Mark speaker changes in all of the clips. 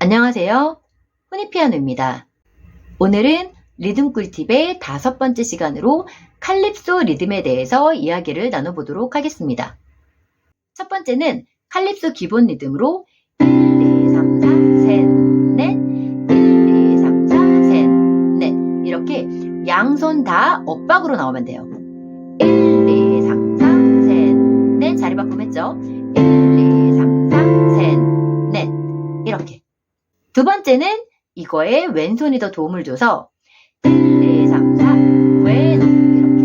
Speaker 1: 안녕하세요. 후니피아노입니다. 오늘은 리듬 꿀팁의 다섯 번째 시간으로 칼립소 리듬에 대해서 이야기를 나눠보도록 하겠습니다. 첫 번째는 칼립소 기본 리듬으로 1, 2, 3, 4, 셋, 넷, 1, 2, 3, 4, 셋, 넷 이렇게 양손 다 엇박으로 나오면 돼요. 1, 2, 3, 4, 셋, 넷 자리 바꾸면죠. 1, 2, 두 번째는 이거에 왼손이 더 도움을 줘서 1, 2, 3, 4 외노 이렇게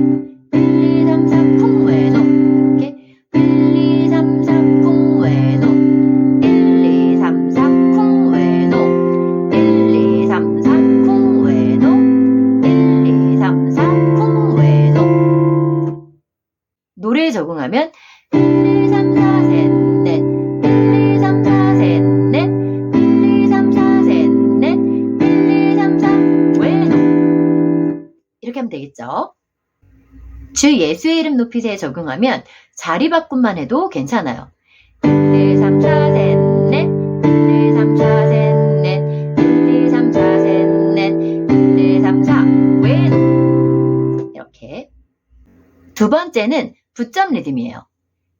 Speaker 1: 1, 2, 3, 4 풍외노 이렇게 1, 2, 3, 4 풍외노 1, 2, 3, 4 풍외노 1, 2, 3, 4 풍외노 1, 2, 3, 4 풍외노 노래에 적응하면 이렇게 하면 되겠죠? 주 예수의 이름 높이세에 적용하면 자리 바꿈만 해도 괜찮아요. 1, 2, 3, 4, 셋, 넷 1, 2, 3, 4, 셋, 넷 1, 2, 3, 4, 셋, 넷 1, 2, 3, 4 외노 이렇게 두 번째는 부점 리듬이에요.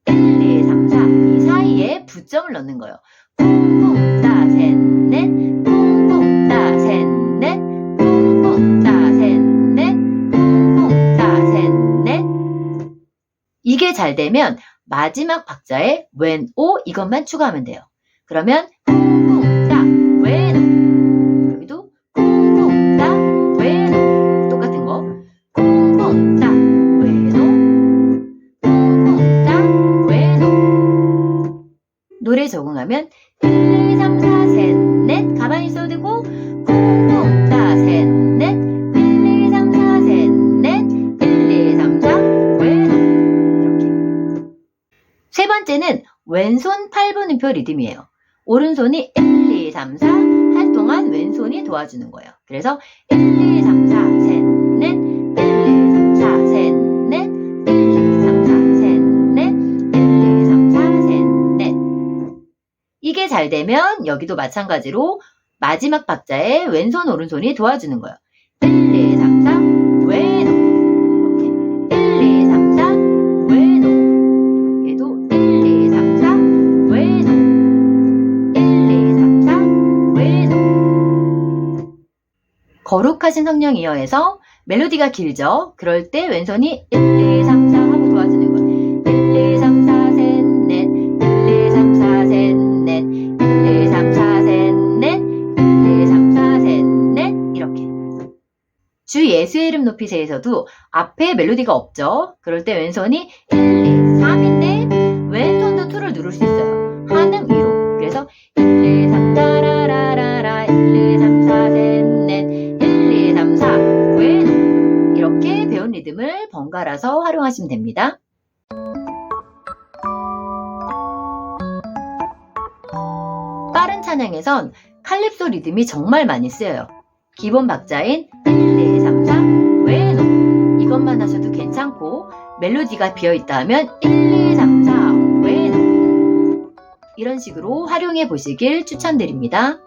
Speaker 1: 1, 2, 3, 4. 이 사이에 부점을 넣는 거예요. 쿵쿵 따, 셋, 넷. 잘 되면 마지막 박자에 왼, 오 이것만 추가하면 돼요. 그러면 쿵쿵 따, 왼. 여기도 쿵쿵 따, 왼. 똑같은 거. 쿵쿵 따, 왼. 쿵쿵 따, 왼. 노래 적응하면 1, 2, 3, 4, 셋, 넷 가만히 있어도 되고 번째는 왼손 8분음표 리듬이에요. 오른손이 1, 2, 3, 4할 동안 왼손이 도와주는 거예요. 그래서 1, 2, 3, 4, 셋, 넷 1, 2, 3, 4, 셋, 넷 1, 2, 3, 4, 셋, 넷 1, 2, 3, 4, 셋, 넷 이게 잘 되면 여기도 마찬가지로 마지막 박자에 왼손 오른손이 도와주는 거예요. 1, 2, 3, 거룩하신 성령 이어에서 멜로디가 길죠? 그럴 때 왼손이 1, 2, 3, 4 하고 도와주는 거예요. 1, 2, 3, 4, 셋, 넷 1, 2, 3, 4, 셋, 넷 1, 2, 3, 4, 셋, 넷 1, 2, 3, 4, 셋, 넷 이렇게 주 예수의 이름 높이세에서도 앞에 멜로디가 없죠? 그럴 때 왼손이 1, 2, 3인데 왼손도 2를 누를 수 있어요. 한음 위로. 그래서 1, 2, 3, 리듬을 번갈아서 활용하시면 됩니다. 빠른 찬양에선 칼립소 리듬이 정말 많이 쓰여요. 기본 박자인 1, 2, 3, 4 왼손 이것만 하셔도 괜찮고 멜로디가 비어있다 하면 1, 2, 3, 4 왼손 이런 식으로 활용해 보시길 추천드립니다.